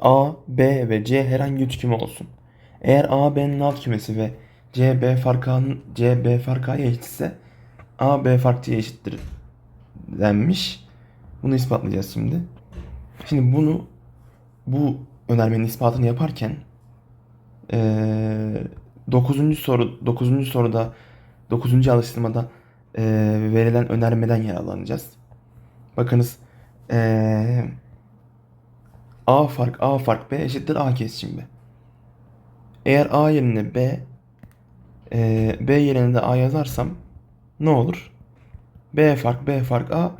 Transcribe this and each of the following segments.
A, B ve C herhangi üç küme olsun. Eğer A, B'nin alt kümesi ve C, B fark A'nın C, B fark A'ya eşitse A, B fark C'ye eşittir denmiş. Bunu ispatlayacağız şimdi. Şimdi bunu bu önermenin ispatını yaparken eee 9. soru 9. soruda 9. alıştırmada eee, verilen önermeden yararlanacağız. Bakınız eee, A fark A fark B eşittir A kesişim B. Eğer A yerine B eee, B yerine de A yazarsam ne olur? B fark B fark A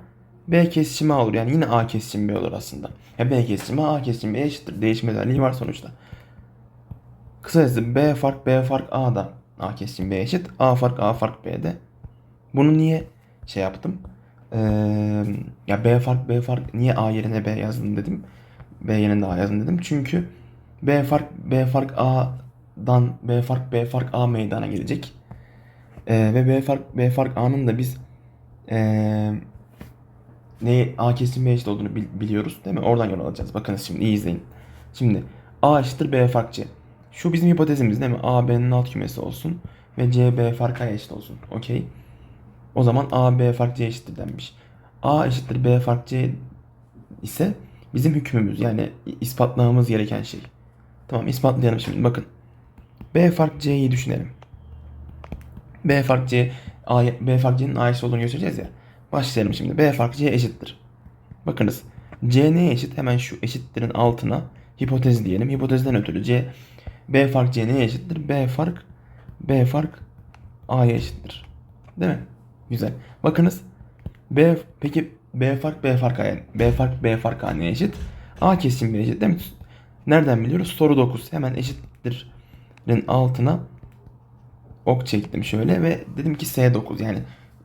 B kesişimi A olur. Yani yine A kesişim B olur aslında. Ya B kesişimi A, A kesişim B eşittir. Değişme var sonuçta. Kısacası B fark B fark A'da A kesişim B eşit. A fark A fark B'de. Bunu niye şey yaptım? Ee, ya B fark B fark niye A yerine B yazdım dedim. B yerine A yazdım dedim. Çünkü B fark B fark A'dan B fark B fark A meydana gelecek. Ee, ve B fark B fark A'nın da biz ee, ne A kesim B eşit olduğunu bil- biliyoruz değil mi? Oradan yol alacağız. Bakınız şimdi iyi izleyin. Şimdi A eşittir B fark C. Şu bizim hipotezimiz değil mi? A B'nin alt kümesi olsun ve C B fark A'ya eşit olsun. Okey. O zaman A B fark C eşittir denmiş. A eşittir B fark C ise bizim hükmümüz yani ispatlamamız gereken şey. Tamam ispatlayalım şimdi bakın. B fark C'yi düşünelim. B fark C A, B fark C'nin A eşit olduğunu göstereceğiz ya. Başlayalım şimdi. B fark C eşittir. Bakınız. C neye eşit? Hemen şu eşittirin altına hipotez diyelim. Hipotezden ötürü C B fark C neye eşittir? B fark B fark A'ya eşittir. Değil mi? Güzel. Bakınız. B peki B fark B fark A B fark B fark neye eşit? A kesim B eşit değil mi? Nereden biliyoruz? Soru 9. Hemen eşittirin altına ok çektim şöyle ve dedim ki S9 yani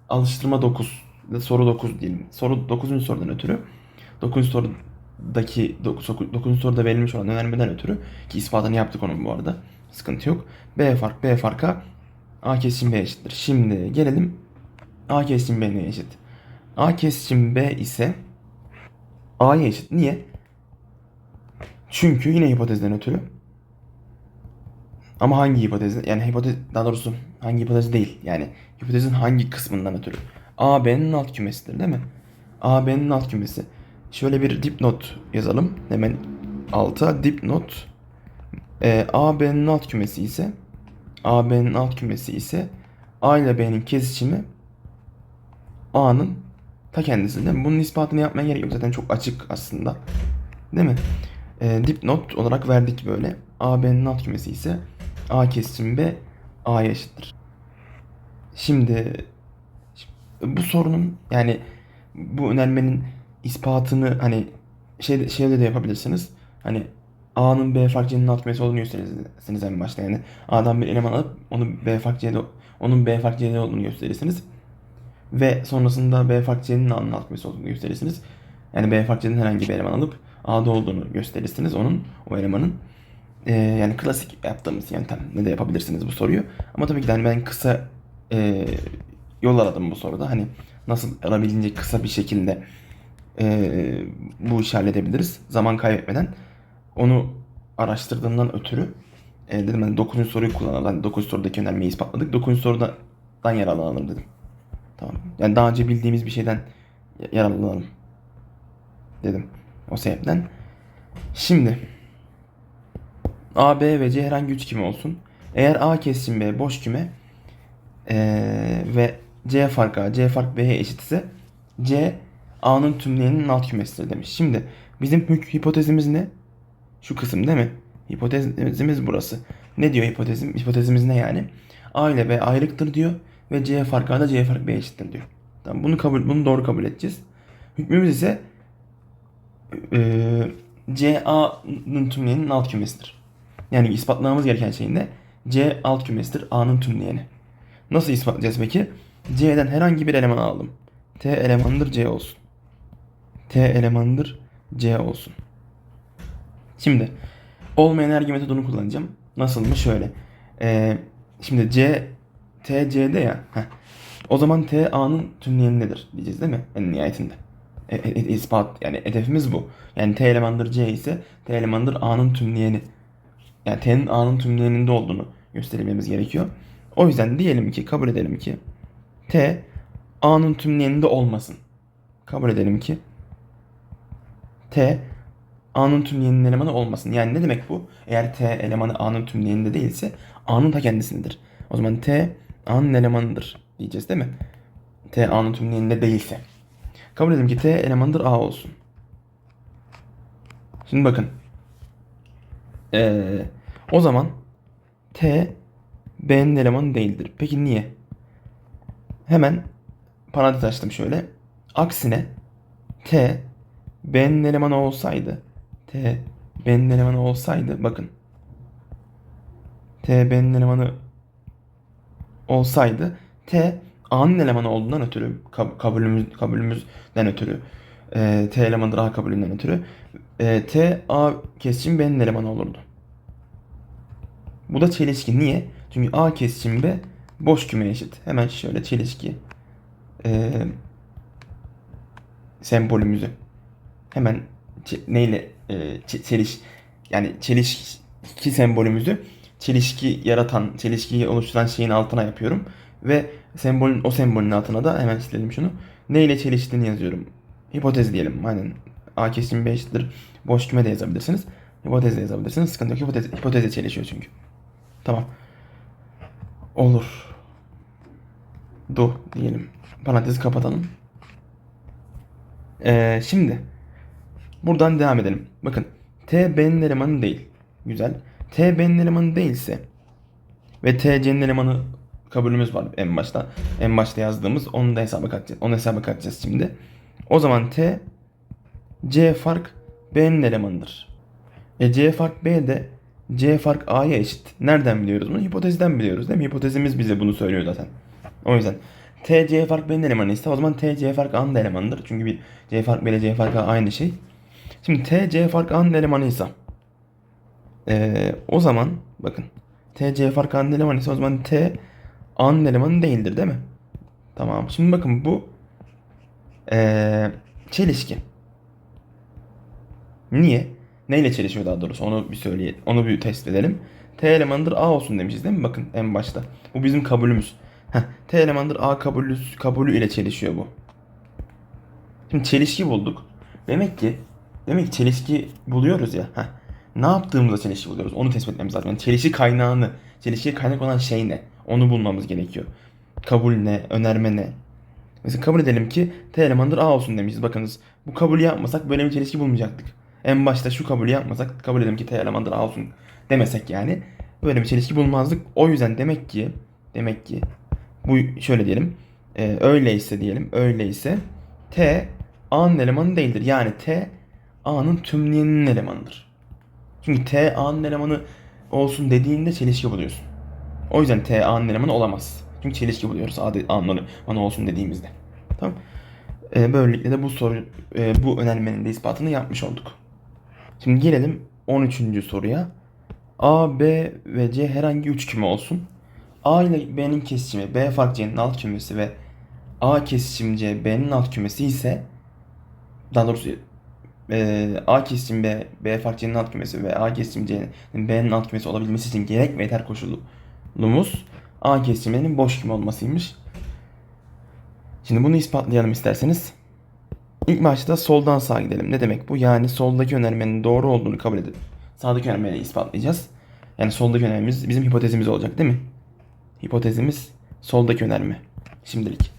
alıştırma 9 da soru 9 diyelim. Soru 9. sorudan ötürü 9. sorudaki 9. 9. soruda verilmiş olan önermeden ötürü ki ispatını yaptık onun bu arada. Sıkıntı yok. B fark B farka A kesişim B eşittir. Şimdi gelelim A kesişim B neye eşit? A kesişim B ise A'ya eşit. Niye? Çünkü yine hipotezden ötürü ama hangi hipotezi? Yani hipotez daha doğrusu hangi hipotezi değil. Yani hipotezin hangi kısmından ötürü? A B'nin alt kümesidir değil mi? A B'nin alt kümesi. Şöyle bir dipnot yazalım. Hemen alta dipnot. Ee, A B'nin alt kümesi ise A B'nin alt kümesi ise A ile B'nin kesişimi A'nın ta kendisi değil mi? Bunun ispatını yapmaya gerek yok. Zaten çok açık aslında. Değil mi? Ee, dipnot olarak verdik böyle. A B'nin alt kümesi ise A kesişim B A'ya eşittir. Şimdi bu sorunun yani bu önermenin ispatını hani şey şeyde de yapabilirsiniz. Hani A'nın B fark C'nin alt kümesi olduğunu gösterirsiniz en başta yani. A'dan bir eleman alıp onu B fark C'de onun B fark C'de olduğunu gösterirsiniz. Ve sonrasında B fark C'nin A'nın olduğunu gösterirsiniz. Yani B fark C'nin herhangi bir eleman alıp A'da olduğunu gösterirsiniz onun o elemanın. Ee, yani klasik yaptığımız yöntem ne de yapabilirsiniz bu soruyu. Ama tabii ki de hani ben kısa e, yol aradım bu soruda. Hani nasıl alabildiğince kısa bir şekilde e, bu işi halledebiliriz. Zaman kaybetmeden. Onu araştırdığımdan ötürü e, dedim hani 9. soruyu kullanalım. Hani 9 sorudaki önermeyi ispatladık. 9. sorudan yararlanalım dedim. Tamam. Yani daha önce bildiğimiz bir şeyden yararlanalım dedim. O sebepten. Şimdi A, B ve C herhangi üç küme olsun. Eğer A kesişim B boş küme ee, ve C fark A, C fark B'ye eşit ise C A'nın tümleyeninin alt kümesidir demiş. Şimdi bizim hip- hipotezimiz ne? Şu kısım değil mi? Hipotezimiz burası. Ne diyor hipotezim? Hipotezimiz ne yani? A ile B ayrıktır diyor ve C fark A da C fark B eşittir diyor. Tamam bunu kabul bunu doğru kabul edeceğiz. Hükmümüz ise eee C A'nın tümleyeninin alt kümesidir. Yani ispatlamamız gereken şey ne? C alt kümesidir A'nın tümleyeni. Nasıl ispatlayacağız peki? C'den herhangi bir eleman alalım. T elemandır C olsun. T elemandır C olsun. Şimdi olmayan enerji metodunu kullanacağım. Nasıl mı? Şöyle. Ee, şimdi C T C'de ya. Heh. O zaman T A'nın tümleyenindedir diyeceğiz değil mi? En nihayetinde. E, e- e- ispat yani hedefimiz bu. Yani T elemandır C ise T elemandır A'nın tümleyeni. Yani T'nin A'nın tümleyeninde olduğunu göstermemiz gerekiyor. O yüzden diyelim ki kabul edelim ki T A'nın tümleyeninde olmasın. Kabul edelim ki T A'nın tümleyeninin elemanı olmasın. Yani ne demek bu? Eğer T elemanı A'nın tümleyeninde değilse A'nın ta kendisindedir. O zaman T A'nın elemanıdır diyeceğiz değil mi? T A'nın tümleyeninde değilse. Kabul edelim ki T elemanıdır A olsun. Şimdi bakın. Ee, o zaman T B'nin elemanı değildir. Peki niye? Hemen parantez açtım şöyle. Aksine T B'nin elemanı olsaydı T B'nin elemanı olsaydı bakın T B'nin elemanı olsaydı T A'nın elemanı olduğundan ötürü kab- kabulümüz kabulümüzden ötürü e, T elemanıdır A kabulünden ötürü e, T A kesişim B'nin elemanı olurdu. Bu da çelişki. Niye? Çünkü A kesişim B boş küme eşit. Hemen şöyle çelişki e, sembolümüzü hemen neyle e, çe- çeliş yani çelişki sembolümüzü çelişki yaratan, çelişkiyi oluşturan şeyin altına yapıyorum ve sembolün o sembolün altına da hemen silelim şunu. Neyle çeliştiğini yazıyorum. Hipotez diyelim. Aynen. A kesim B eşittir. Boş küme de yazabilirsiniz. Hipotez de yazabilirsiniz. Sıkıntı yok. Hipotez, hipotezle çelişiyor çünkü. Tamam. Olur. Do diyelim. Parantezi kapatalım. Ee, şimdi buradan devam edelim. Bakın T B'nin elemanı değil. Güzel. T B'nin elemanı değilse ve T C'nin elemanı kabulümüz var en başta. En başta yazdığımız onu da hesaba katacağız. Onu hesaba katacağız şimdi. O zaman T C fark B'nin elemanıdır. E C fark B de C fark A'ya eşit. Nereden biliyoruz bunu? Hipotezden biliyoruz değil mi? Hipotezimiz bize bunu söylüyor zaten. O yüzden T C fark B'nin elemanı ise o zaman T C fark A'nın da elemanıdır. Çünkü bir C fark B ile C fark A aynı şey. Şimdi T C fark A'nın elemanıysa ee, o zaman bakın T C fark A'nın elemanı ise o zaman T A'nın elemanı değildir değil mi? Tamam. Şimdi bakın bu ee, çelişki. Niye? Neyle çelişiyor daha doğrusu onu bir söyleyelim. Onu bir test edelim. T elemanıdır A olsun demişiz değil mi? Bakın en başta. Bu bizim kabulümüz. Heh, T elemanıdır A kabulü, kabulü ile çelişiyor bu. Şimdi çelişki bulduk. Demek ki demek ki çelişki buluyoruz ya. Heh. Ne yaptığımızda çelişki buluyoruz. Onu tespit etmemiz lazım. Yani çelişki kaynağını, çelişkiye kaynak olan şey ne? Onu bulmamız gerekiyor. Kabul ne? Önerme ne? Mesela kabul edelim ki T elemanıdır A olsun demişiz. Bakınız bu kabulü yapmasak böyle bir çelişki bulmayacaktık. En başta şu kabulü yapmasak kabul edelim ki T elemanıdır A olsun demesek yani böyle bir çelişki bulmazdık. O yüzden demek ki demek ki bu şöyle diyelim. E, öyleyse diyelim. Öyleyse T A'nın elemanı değildir. Yani T A'nın tümleyeninin elemanıdır. Çünkü T A'nın elemanı olsun dediğinde çelişki buluyorsun. O yüzden T A'nın elemanı olamaz. Çünkü çelişki buluyoruz A'nın elemanı olsun dediğimizde. Tamam. E, böylelikle de bu soru e, bu önermenin de ispatını yapmış olduk. Şimdi gelelim 13. soruya. A, B ve C herhangi 3 küme olsun. A ile B'nin kesişimi B fark C'nin alt kümesi ve A kesişim C B'nin alt kümesi ise daha doğrusu e, A kesişim B, B fark C'nin alt kümesi ve A kesişim C'nin B'nin alt kümesi olabilmesi için gerek ve yeter koşulumuz A kesişiminin boş küme olmasıymış. Şimdi bunu ispatlayalım isterseniz. İlk başta soldan sağa gidelim. Ne demek bu? Yani soldaki önermenin doğru olduğunu kabul edip sağdaki önermeyi ispatlayacağız. Yani soldaki önermemiz bizim hipotezimiz olacak değil mi? Hipotezimiz soldaki önerme. Şimdilik.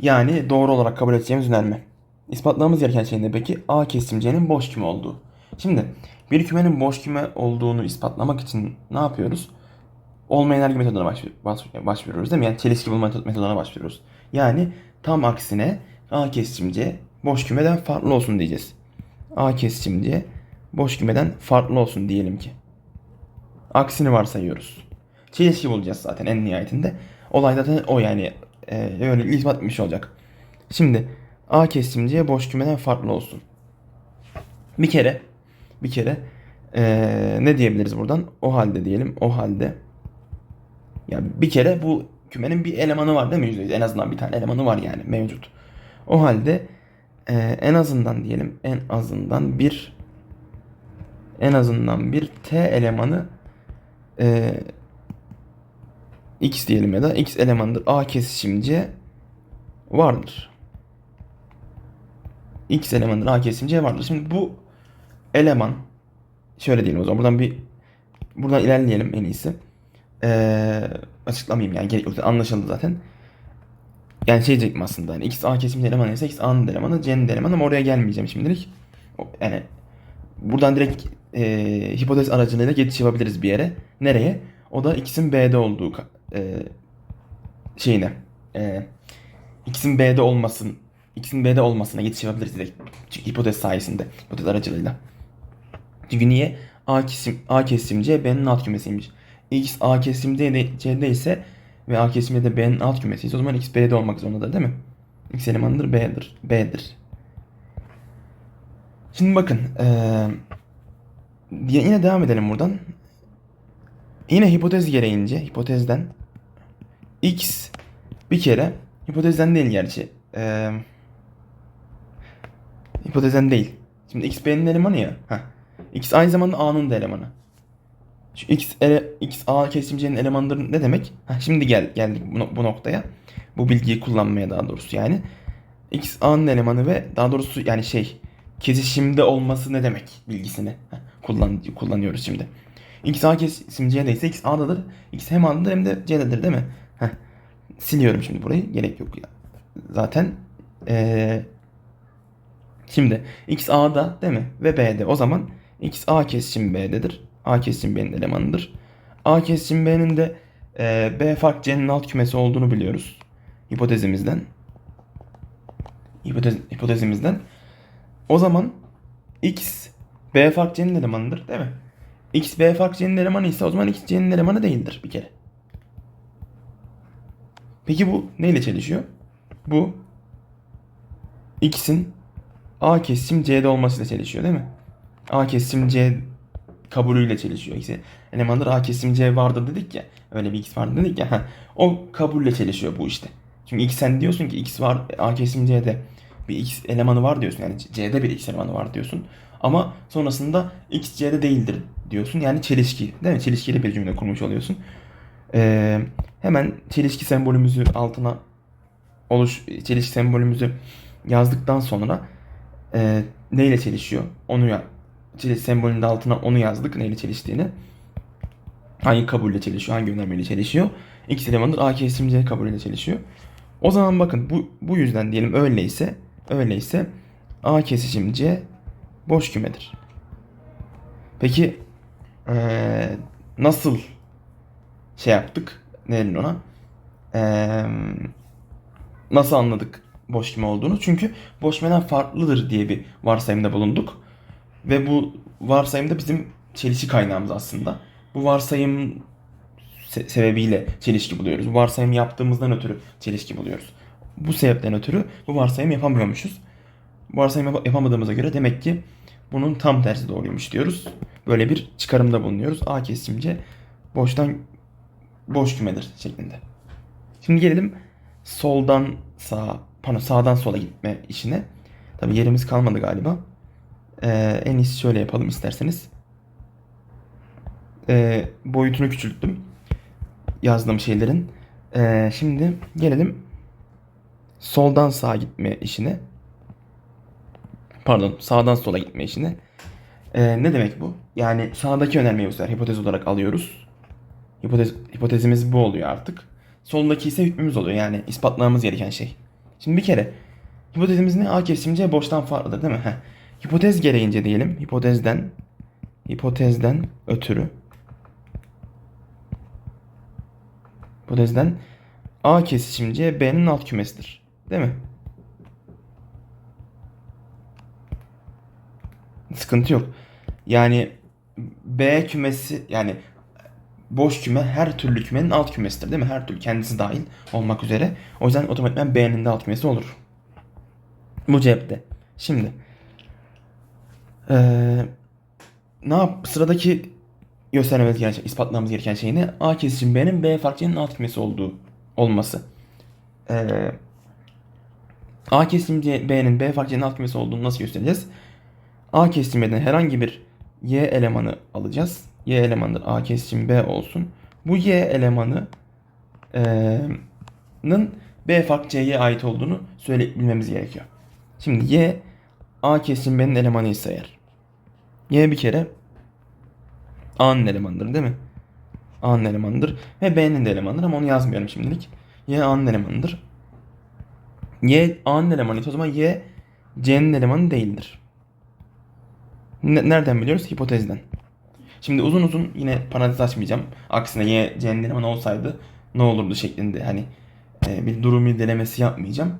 Yani doğru olarak kabul edeceğimiz önerme. İspatlamamız gereken şey ne peki? A kesim C'nin boş küme olduğu. Şimdi bir kümenin boş küme olduğunu ispatlamak için ne yapıyoruz? Olma enerji metoduna başvur- baş- başvuruyoruz değil mi? Yani çelişki bulma metod- metoduna başvuruyoruz. Yani tam aksine A kesim C boş kümeden farklı olsun diyeceğiz. A kesim C boş kümeden farklı olsun diyelim ki. Aksini varsayıyoruz. Çelişki bulacağız zaten en nihayetinde. Olay zaten o yani e, öyle ispat olacak. Şimdi A kesim C boş kümeden farklı olsun. Bir kere bir kere e, ne diyebiliriz buradan? O halde diyelim. O halde ya bir kere bu kümenin bir elemanı var değil mi? %100? En azından bir tane elemanı var yani mevcut. O halde Ee, en azından diyelim en azından bir en azından bir t elemanı e, x diyelim ya da x elemanıdır a kesişim c vardır. X elemanıdır a kesişim c vardır. Şimdi bu eleman şöyle diyelim o zaman buradan bir buradan ilerleyelim en iyisi. Ee, açıklamayayım yani gerek yok anlaşıldı zaten. Yani şey diyecektim aslında hani x a kesimci elemanı ise x a'nın elemanı c'nin elemanı ama oraya gelmeyeceğim şimdilik. Yani buradan direkt e, hipotez aracılığıyla geçiş yapabiliriz bir yere. Nereye? O da x'in b'de olduğu e, şeyine. E, x'in b'de olmasın x'in b'de olmasına geçiş yapabiliriz. Çünkü hipotez sayesinde. Hipotez aracılığıyla. Çünkü niye? A kesim, A kesim C B'nin alt kümesiymiş. X A kesim D de, C'de ise ve A kesim de B'nin alt kümesiyse o zaman X B'de olmak zorundadır değil mi? X elemanıdır B'dir. B'dir. Şimdi bakın. eee, yine devam edelim buradan. Yine hipotez gereğince hipotezden X bir kere hipotezden değil gerçi. Eee hipotezden değil. Şimdi X B'nin elemanı ya. Heh. X aynı zamanda A'nın da elemanı. Şu X, ele, X A kesimcenin elemanıdır ne demek? Heh, şimdi gel geldik bu, bu noktaya. Bu bilgiyi kullanmaya daha doğrusu yani. X A'nın elemanı ve daha doğrusu yani şey kesişimde olması ne demek bilgisini heh, kullan, kullanıyoruz şimdi. X A kesimciye ise X A'dadır. X hem A'dadır hem de C'dedir değil mi? Heh. Siliyorum şimdi burayı. Gerek yok ya. Zaten ee, Şimdi x A'da değil mi? Ve B'de. O zaman x A kesişim B'dedir. A kesişim B'nin elemanıdır. A kesişim B'nin de e, B fark C'nin alt kümesi olduğunu biliyoruz. Hipotezimizden. Hipotez, hipotezimizden. O zaman x B fark C'nin elemanıdır değil mi? X B fark C'nin elemanı ise o zaman x C'nin elemanı değildir bir kere. Peki bu neyle çelişiyor? Bu x'in A kesim C'de olmasıyla çelişiyor değil mi? A kesim C kabulüyle çelişiyor. İşte elemandır A kesim C vardır dedik ya. Öyle bir X vardı dedik ya. heh. O kabulle çelişiyor bu işte. Çünkü X sen diyorsun ki X var A kesim C'de bir X elemanı var diyorsun. Yani C'de bir X elemanı var diyorsun. Ama sonrasında X C'de değildir diyorsun. Yani çelişki değil mi? Çelişkili bir cümle kurmuş oluyorsun. Ee, hemen çelişki sembolümüzü altına oluş çelişki sembolümüzü yazdıktan sonra e, neyle çelişiyor? Onu ya sembolünün altına onu yazdık neyle çeliştiğini. Hangi kabulle çelişiyor, hangi önermeyle çelişiyor. X elemanıdır A kesim C kabulüyle çelişiyor. O zaman bakın bu bu yüzden diyelim öyleyse öyleyse A kesişim C boş kümedir. Peki eee, nasıl şey yaptık? Ne ona? Eee, nasıl anladık boş küme olduğunu? Çünkü boş kümeden farklıdır diye bir varsayımda bulunduk. Ve bu varsayım da bizim çelişki kaynağımız aslında. Bu varsayım se- sebebiyle çelişki buluyoruz. Bu varsayım yaptığımızdan ötürü çelişki buluyoruz. Bu sebepten ötürü bu varsayım yapamıyormuşuz. Bu varsayım yap- yapamadığımıza göre demek ki bunun tam tersi doğruymuş diyoruz. Böyle bir çıkarımda bulunuyoruz. A kesimce boştan boş kümedir şeklinde. Şimdi gelelim soldan sağa, pardon sağdan sola gitme işine. Tabi yerimiz kalmadı galiba. Ee, en iyisi şöyle yapalım isterseniz. Ee, boyutunu küçülttüm. Yazdığım şeylerin. Ee, şimdi gelelim soldan sağa gitme işine. Pardon sağdan sola gitme işine. Ee, ne demek bu? Yani sağdaki önermeyi bu sefer hipotez olarak alıyoruz. Hipotez, hipotezimiz bu oluyor artık. Soldaki ise hükmümüz oluyor. Yani ispatlamamız gereken şey. Şimdi bir kere hipotezimiz ne? A kesim C boştan farklıdır değil mi? Heh. Hipotez gereğince diyelim. Hipotezden hipotezden ötürü hipotezden A kesişim B'nin alt kümesidir. Değil mi? Sıkıntı yok. Yani B kümesi yani boş küme her türlü kümenin alt kümesidir değil mi? Her türlü kendisi dahil olmak üzere. O yüzden otomatikman B'nin de alt kümesi olur. Bu cepte. Şimdi eee ne yap sıradaki göstermemiz gereken, ispatlamamız gereken şey ne? A kesişim B'nin B fark C'nin alt kümesi olduğu olması. Eee A kesim B'nin B farklı C'nin alt kümesi olduğunu nasıl göstereceğiz? A kesim B'den herhangi bir Y elemanı alacağız. Y elemanıdır. A kesim B olsun. Bu Y elemanı eee, nın B farklı C'ye ait olduğunu söyleyebilmemiz gerekiyor. Şimdi Y A kesim B'nin elemanıysa eğer. Y bir kere A'nın elemanıdır değil mi? A'nın elemanıdır. Ve B'nin de elemanıdır ama onu yazmıyorum şimdilik. Y A'nın elemanıdır. Y A'nın elemanıysa o zaman Y C'nin elemanı değildir. Ne- nereden biliyoruz? Hipotezden. Şimdi uzun uzun yine parantez açmayacağım. Aksine Y C'nin elemanı olsaydı ne olurdu şeklinde hani e, bir durum irdelemesi yapmayacağım.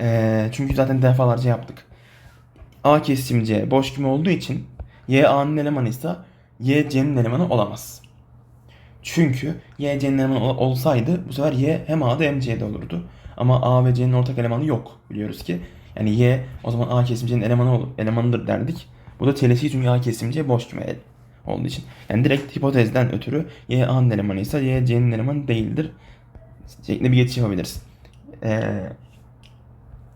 E, çünkü zaten defalarca yaptık. A kesim C boş küme olduğu için Y A'nın elemanıysa Y C'nin elemanı olamaz. Çünkü Y C'nin elemanı ol- olsaydı bu sefer Y hem A'da hem C'de olurdu. Ama A ve C'nin ortak elemanı yok biliyoruz ki. Yani Y o zaman A kesim C'nin elemanı ol- elemanıdır derdik. Bu da çelişki çünkü A kesim C boş küme olduğu için. Yani direkt hipotezden ötürü Y A'nın elemanıysa Y C'nin elemanı değildir. Şeklinde bir geçiş yapabiliriz. Ee,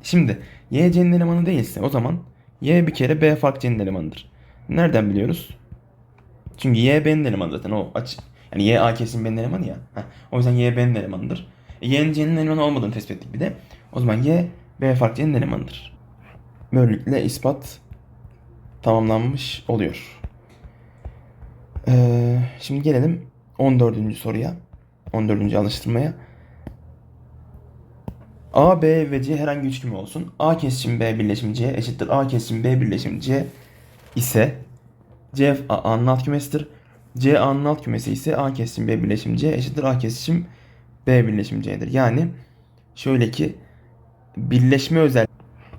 şimdi Y C'nin elemanı değilse o zaman Y bir kere B fark C'nin elemanıdır. Nereden biliyoruz? Çünkü Y B'nin elemanı zaten o aç. Yani Y A kesim B'nin elemanı ya. Heh, o yüzden Y B'nin elemanıdır. E, Y'nin C'nin elemanı olmadığını tespit ettik bir de. O zaman Y B fark C'nin elemanıdır. Böylelikle ispat tamamlanmış oluyor. Ee, şimdi gelelim 14. soruya. 14. alıştırmaya. A, B ve C herhangi üç küme olsun. A kesişim B birleşim C eşittir A kesişim B birleşim C ise C A'nın alt kümesidir. C A'nın alt kümesi ise A kesişim B birleşim C eşittir A kesişim B birleşim C'dir. Yani şöyle ki birleşme özel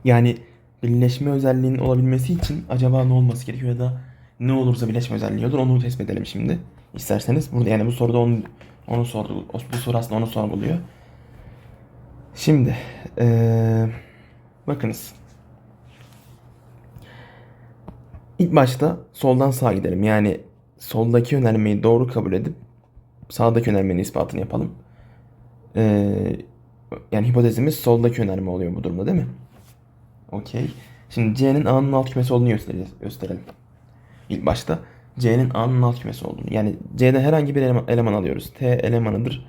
yani birleşme özelliğinin olabilmesi için acaba ne olması gerekiyor ya da ne olursa birleşme özelliği olur onu tespit edelim şimdi. İsterseniz burada yani bu soruda onu onu sordu. Bu soru aslında onu sorguluyor. Şimdi eee, bakınız. İlk başta soldan sağa gidelim. Yani soldaki önermeyi doğru kabul edip sağdaki önermenin ispatını yapalım. Eee, yani hipotezimiz soldaki önerme oluyor bu durumda değil mi? Okey. Şimdi C'nin A'nın alt kümesi olduğunu göstereceğiz, gösterelim. İlk başta C'nin A'nın alt kümesi olduğunu. Yani C'den herhangi bir eleman, eleman alıyoruz. T elemanıdır.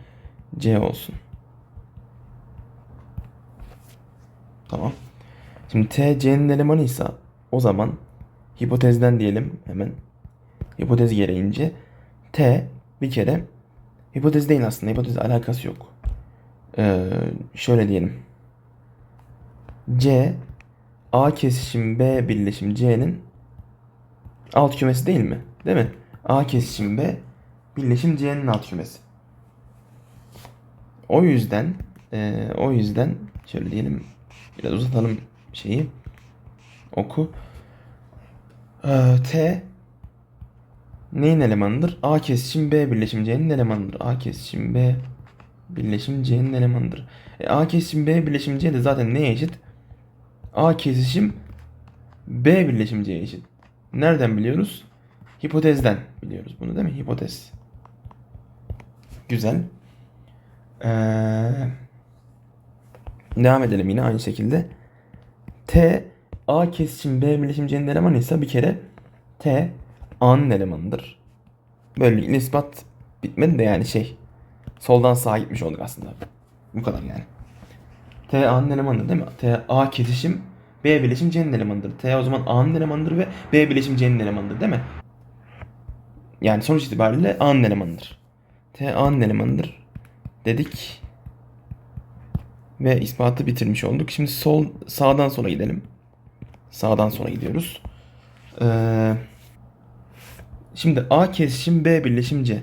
C olsun. Tamam. Şimdi T C'nin elemanıysa o zaman hipotezden diyelim hemen. Hipotez gereğince T bir kere hipotez değil aslında. Hipotezle alakası yok. Ee, şöyle diyelim. C A kesişim B birleşim C'nin alt kümesi değil mi? Değil mi? A kesişim B birleşim C'nin alt kümesi. O yüzden e, o yüzden şöyle diyelim biraz uzatalım şeyi oku. Ee, T neyin elemanıdır? A kesişim B birleşim C'nin elemanıdır. A kesişim B birleşim C'nin elemanıdır. E, A kesişim B birleşim C de zaten neye eşit? A kesişim B birleşim C'ye eşit. Nereden biliyoruz? Hipotezden biliyoruz bunu değil mi? Hipotez. Güzel. Ee, devam edelim yine aynı şekilde. T A kesişim B birleşim C'nin elemanı ise bir kere T A'nın elemanıdır. Böylelikle ispat bitmedi de yani şey soldan sağa gitmiş olduk aslında. Bu kadar yani. T A'nın elemanıdır değil mi? T A kesişim B birleşim C'nin elemanıdır. T o zaman A'nın elemanıdır ve B birleşim C'nin elemanıdır değil mi? Yani sonuç itibariyle A'nın elemanıdır. T A'nın elemanıdır dedik. Ve ispatı bitirmiş olduk. Şimdi sol sağdan sola gidelim. Sağdan sola gidiyoruz. Ee, şimdi A kesişim B birleşim C.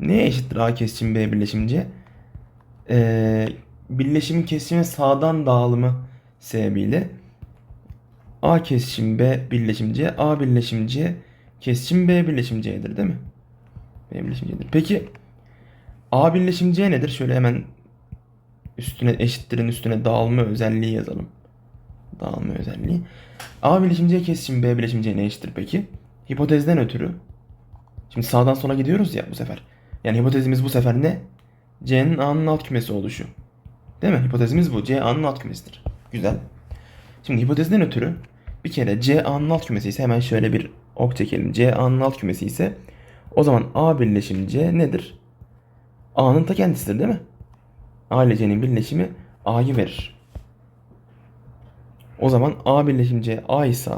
Neye eşittir A kesişim B birleşim C? Ee, birleşimin kesişimi sağdan dağılımı sebebiyle A kesişim B birleşim C, A birleşim C kesişim B birleşim C'dir değil mi? B birleşim C'dir. Peki A birleşim C nedir? Şöyle hemen üstüne eşittirin üstüne dağılma özelliği yazalım. Dağılma özelliği. A birleşim C kesişim B birleşim C ne eşittir peki? Hipotezden ötürü. Şimdi sağdan sola gidiyoruz ya bu sefer. Yani hipotezimiz bu sefer ne? C'nin A'nın alt kümesi oluşu. Değil mi? Hipotezimiz bu. C A'nın alt kümesidir. Güzel. Şimdi hipotezden ötürü bir kere C A'nın alt kümesi ise hemen şöyle bir ok çekelim. C A'nın alt kümesi ise o zaman A birleşim C nedir? A'nın ta kendisidir değil mi? A ile C'nin birleşimi A'yı verir. O zaman A birleşim C A ise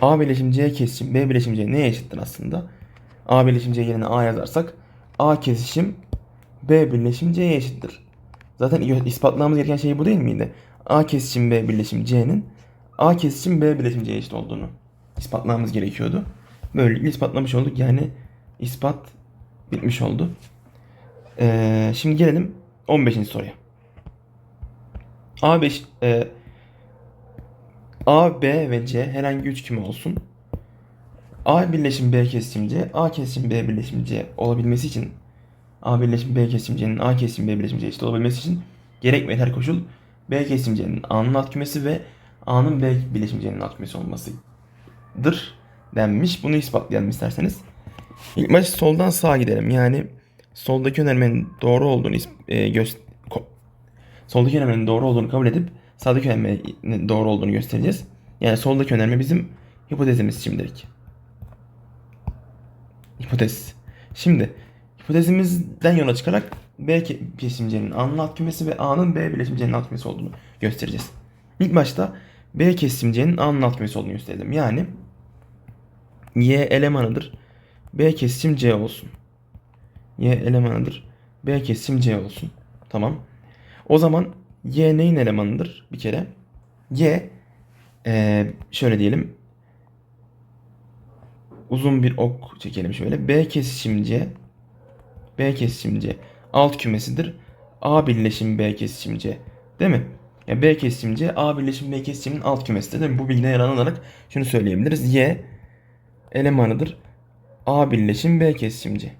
A birleşim C kesişim B birleşim C neye eşittir aslında? A birleşim C yerine A yazarsak A kesişim B birleşim C'ye eşittir. Zaten ispatlamamız gereken şey bu değil miydi? A kesişim B birleşim C'nin A kesişim B birleşim C'ye eşit olduğunu ispatlamamız gerekiyordu. Böylelikle ispatlamış olduk. Yani ispat bitmiş oldu. Ee, şimdi gelelim 15. soruya. A5 e, A, B ve C herhangi üç küme olsun. A birleşim B kesişim C, A kesişim B birleşim C olabilmesi için A birleşim B kesişim C'nin A kesişim B birleşim C eşit olabilmesi için gerek ve yeter koşul B kesişim C'nin A'nın alt kümesi ve A'nın B alt kümesi olmasıdır denmiş. Bunu ispatlayalım isterseniz. İlk baş soldan sağa gidelim. Yani soldaki önermenin doğru olduğunu e, ko- soldaki önermenin doğru olduğunu kabul edip sağdaki önermenin doğru olduğunu göstereceğiz. Yani soldaki önerme bizim hipotezimiz şimdilik. Hipotez. Şimdi hipotezimizden yola çıkarak B kesimcenin A'nın alt kümesi ve A'nın B bileşimcenin alt kümesi olduğunu göstereceğiz. İlk başta B kesimcenin kümesi olduğunu gösterelim. Yani Y elemanıdır. B kesim C olsun. Y elemanıdır. B kesim C olsun. Tamam. O zaman Y neyin elemanıdır bir kere? Y eee, şöyle diyelim. Uzun bir ok çekelim şöyle. B kesişim C B kesişim C alt kümesidir. A birleşim B kesişim C. Değil mi? Ya B kesişim C A birleşim B kesişimin alt kümesidir. Değil mi? Bu bilgiden yararlanarak şunu söyleyebiliriz. Y elemanıdır. A birleşim B kesişim C.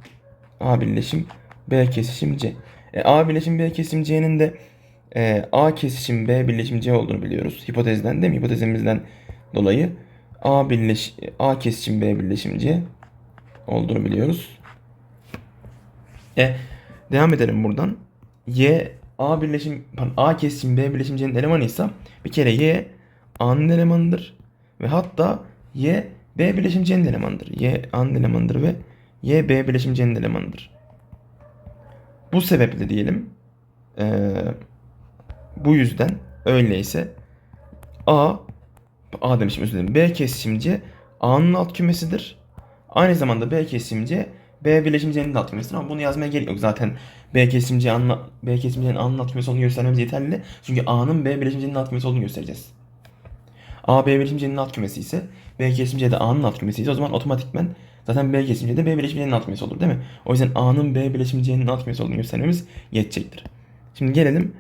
A birleşim B kesişim C. E, A birleşim B kesişim C'nin de e, A kesişim B birleşim C olduğunu biliyoruz. Hipotezden değil mi? Hipotezimizden dolayı A birleş A kesişim B birleşim C olduğunu biliyoruz. E, devam edelim buradan. Y A birleşim pardon, A kesişim B birleşim C'nin elemanıysa bir kere Y A'nın elemanıdır ve hatta Y B birleşim C'nin elemanıdır. Y A'nın elemanıdır ve Y B birleşim C'nin elemanıdır. Bu sebeple diyelim eee, bu yüzden öyleyse A A demişim özür dilerim. B kesişimci A'nın alt kümesidir. Aynı zamanda B kesişimci B birleşimcinin de alt kümesidir ama bunu yazmaya gerek yok. Zaten B kesimci A'nın B kesimcinin A'nın alt kümesi olduğunu göstermemiz yeterli. Çünkü A'nın B birleşimcinin alt kümesi olduğunu göstereceğiz. A B birleşimcinin alt kümesi ise B kesimci de A'nın alt kümesi ise o zaman otomatikmen zaten B kesimci de B birleşimcinin alt kümesi olur değil mi? O yüzden A'nın B birleşimcinin alt kümesi olduğunu göstermemiz yetecektir. Şimdi gelelim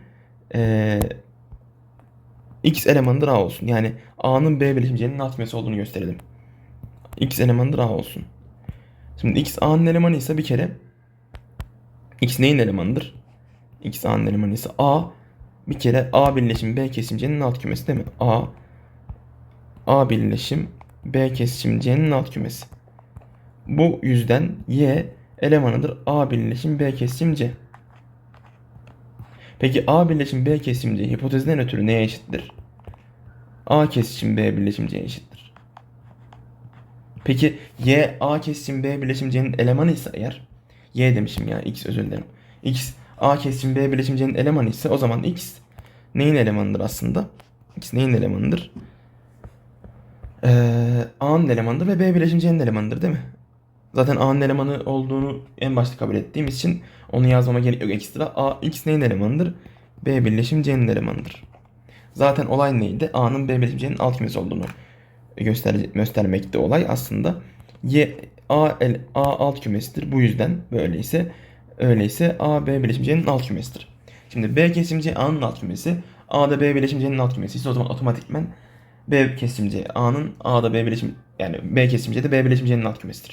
eee X elemanıdır A olsun. Yani A'nın B bileşimcenin alt kümesi olduğunu gösterelim. X elemanıdır A olsun. Şimdi X A'nın elemanı ise bir kere X neyin elemanıdır? X A'nın elemanı ise A bir kere A birleşim B kesimcenin alt kümesi değil mi? A A birleşim B kesimcenin alt kümesi. Bu yüzden Y elemanıdır A birleşim B kesimce. Peki A birleşim B kesimci hipotezinden ötürü neye eşittir? A kesişim B birleşim C'ye eşittir. Peki Y A kesişim B birleşim C'nin elemanı ise eğer Y demişim ya X özür dilerim. X A kesişim B birleşim C'nin elemanı ise o zaman X neyin elemanıdır aslında? X neyin elemanıdır? Ee, A'nın elemanıdır ve B birleşim C'nin elemanıdır değil mi? Zaten A'nın elemanı olduğunu en başta kabul ettiğimiz için onu yazmama gerek yok ekstra. A, X neyin elemanıdır? B birleşim C'nin elemanıdır. Zaten olay neydi? A'nın B birleşim C'nin alt kümesi olduğunu göster göstermekte olay aslında. Y A, el, A alt kümesidir. Bu yüzden böyleyse öyleyse A B birleşim C'nin alt kümesidir. Şimdi B kesim C A'nın alt kümesi. A da B birleşim C'nin alt kümesi ise o zaman otomatikmen B kesim C A'nın A'da B birleşim yani B kesim C'de B birleşim C'nin alt kümesidir.